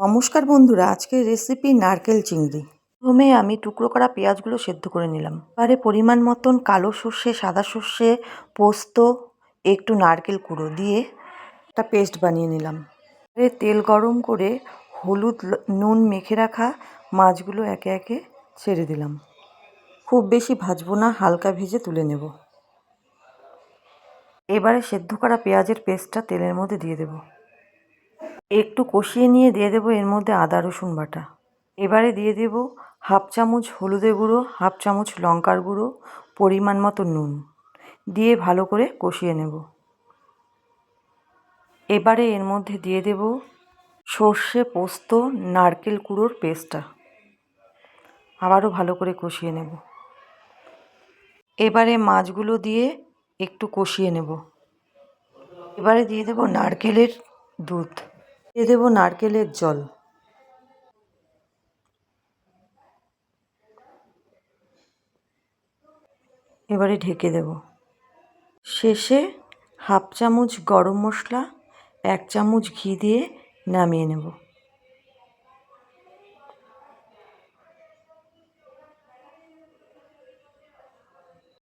নমস্কার বন্ধুরা, আজকের রেসিপি নারকেল চিংড়ি। প্রথমে আমি টুকরো করা পেঁয়াজগুলো সেদ্ধ করে নিলাম। এবারে পরিমাণ মতন কালো সর্ষে, সাদা সর্ষে, পোস্ত, একটু নারকেল কুড়ো দিয়ে একটা পেস্ট বানিয়ে নিলাম। এবারে তেল গরম করে হলুদ নুন মেখে রাখা মাছগুলো একে একে ছেড়ে দিলাম। খুব বেশি ভাজবো না, হালকা ভেজে তুলে নেব। এবারে সেদ্ধ করা পেঁয়াজের পেস্টটা তেলের মধ্যে দিয়ে দেবো। একটু কষিয়ে নিয়ে দিয়ে দেবো এর মধ্যে আদা, রসুন বাটা। এবারে দিয়ে দেব হাফ চামচ হলুদের গুঁড়ো, হাফ চামচ লঙ্কার গুঁড়ো, পরিমাণ মতো নুন। দিয়ে ভালো করে কষিয়ে নেব। এবারে এর মধ্যে দিয়ে দেব সর্ষে পোস্ত, নারকেল কুড়োর পেস্টটা। আবারও ভালো করে কষিয়ে নেব। এবারে মাছগুলো দিয়ে একটু কষিয়ে নেব। এবারে দিয়ে দেব নারকেলের দুধ। দিয়ে দেব নারকেলের জল। এবারে ঢেকে দেব। শেষে হাফ চামচ গরম মশলা, এক চামচ ঘি দিয়ে নামিয়ে নেব।